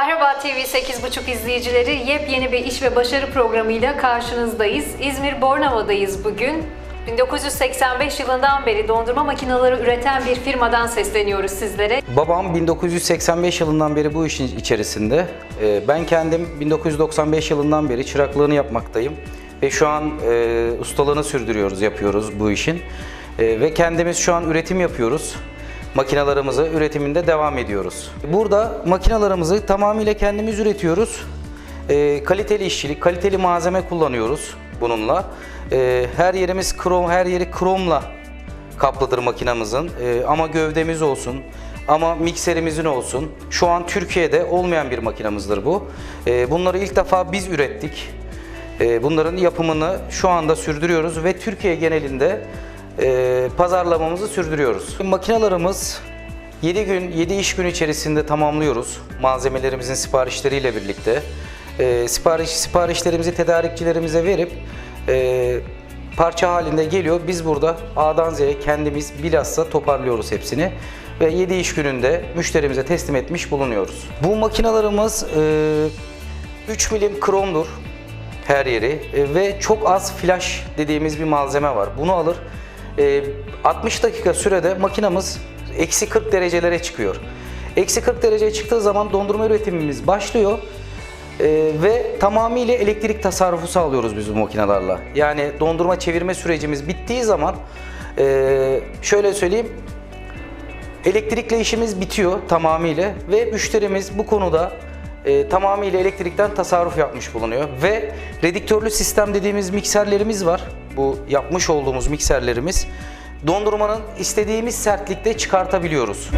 Merhaba TV 8.5 izleyicileri. Yepyeni bir iş ve başarı programıyla karşınızdayız. İzmir Bornova'dayız bugün. 1985 yılından beri dondurma makineleri üreten bir firmadan sesleniyoruz sizlere. Babam 1985 yılından beri bu işin içerisinde. Ee, Ben kendim 1995 yılından beri çıraklığını yapmaktayım. Ve şu an e, ustalığını sürdürüyoruz, yapıyoruz bu işin. E, ve kendimiz şu an üretim yapıyoruz. Makinalarımızı üretiminde devam ediyoruz. Burada makinalarımızı tamamıyla kendimiz üretiyoruz. E, kaliteli işçilik, kaliteli malzeme kullanıyoruz bununla. E, her yerimiz krom, her yeri kromla kaplıdır makinamızın. Ee, ama gövdemiz olsun, ama mikserimizin olsun. Şu an Türkiye'de olmayan bir makinamızdır bu. Ee, bunları ilk defa biz ürettik. Bunların yapımını şu anda sürdürüyoruz ve Türkiye genelinde e, pazarlamamızı sürdürüyoruz. Makinalarımız 7 gün, 7 iş gün içerisinde tamamlıyoruz malzemelerimizin siparişleriyle birlikte. Ee, sipariş siparişlerimizi tedarikçilerimize verip e, parça halinde geliyor. Biz burada A'dan Z'ye kendimiz bilhassa toparlıyoruz hepsini ve 7 iş gününde müşterimize teslim etmiş bulunuyoruz. Bu makinalarımız e, 3 milim kromdur her yeri e, ve çok az flash dediğimiz bir malzeme var. Bunu alır e, 60 dakika sürede makinamız eksi 40 derecelere çıkıyor. Eksi 40 dereceye çıktığı zaman dondurma üretimimiz başlıyor. Ee, ve tamamıyla elektrik tasarrufu sağlıyoruz biz bu makinelerle. Yani dondurma çevirme sürecimiz bittiği zaman e, şöyle söyleyeyim elektrikle işimiz bitiyor tamamıyla ve müşterimiz bu konuda e, tamamıyla elektrikten tasarruf yapmış bulunuyor ve rediktörlü sistem dediğimiz mikserlerimiz var. Bu yapmış olduğumuz mikserlerimiz dondurmanın istediğimiz sertlikte çıkartabiliyoruz.